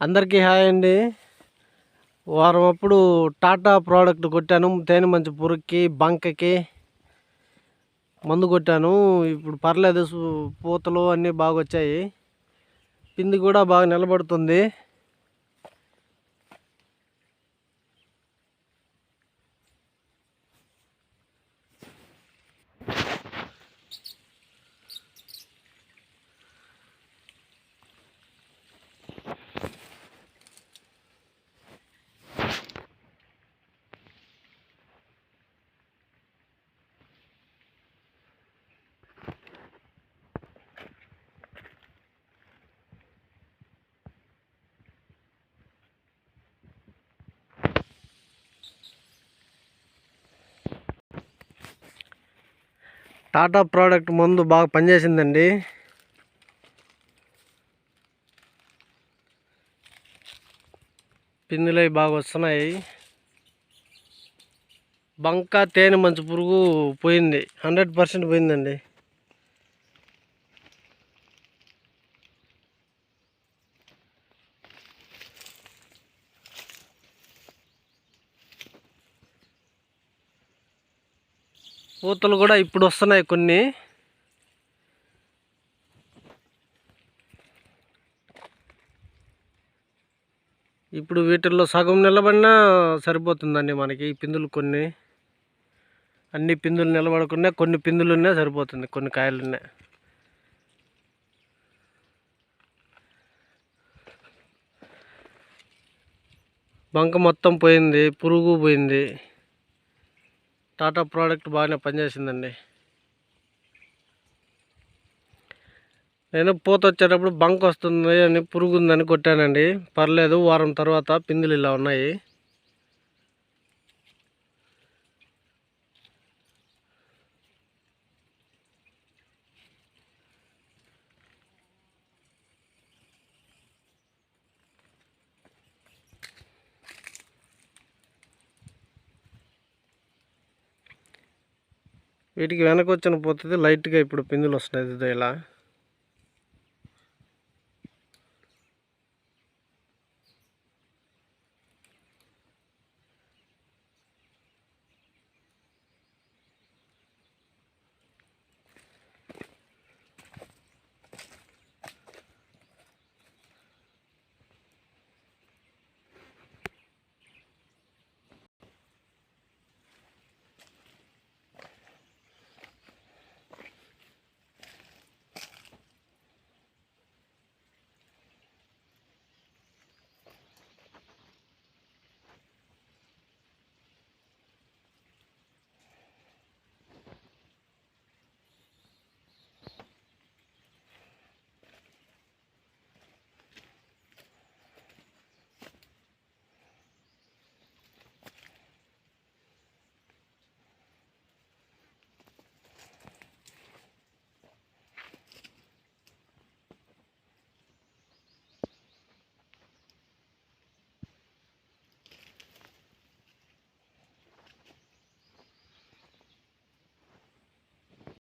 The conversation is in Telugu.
అందరికీ హాయ్ అండి. వారం అప్పుడు టాటా ప్రోడక్ట్ కొట్టాను తేనె మంచి పురుగుకి బంకకి మందు కొట్టాను. ఇప్పుడు పర్లేదు పూతలు అన్నీ బాగా వచ్చాయి పిండి కూడా బాగా నిలబడుతుంది. టాటా ప్రోడక్ట్ మందు బాగా పనిచేసిందండి. పిందులు అవి బాగా వస్తున్నాయి. బంక తేనె మంచి పురుగు పోయింది. హండ్రెడ్ పర్సెంట్ పోయిందండి. పూతలు కూడా ఇప్పుడు వస్తున్నాయి కొన్ని. ఇప్పుడు వీటిల్లో సగం నిలబడినా సరిపోతుందండి మనకి ఈ పిందులు కొన్ని. అన్ని పిందులు నిలబడకుండా కొన్ని పిందులు ఉన్నా సరిపోతుంది కొన్ని కాయలు బంక మొత్తం పోయింది పురుగు పోయింది. టాటా ప్రోడక్ట్ బాగానే పనిచేసిందండి. నేను పూత వచ్చేటప్పుడు బంక్ వస్తుంది అని పురుగు ఉందని కొట్టానండి. పర్లేదు వారం తర్వాత పిందులు ఇలా ఉన్నాయి. వీటికి వెనక వచ్చిన పోతుంది లైట్గా ఇప్పుడు పిందులు వస్తున్నాయి ఇదిగో ఇలా.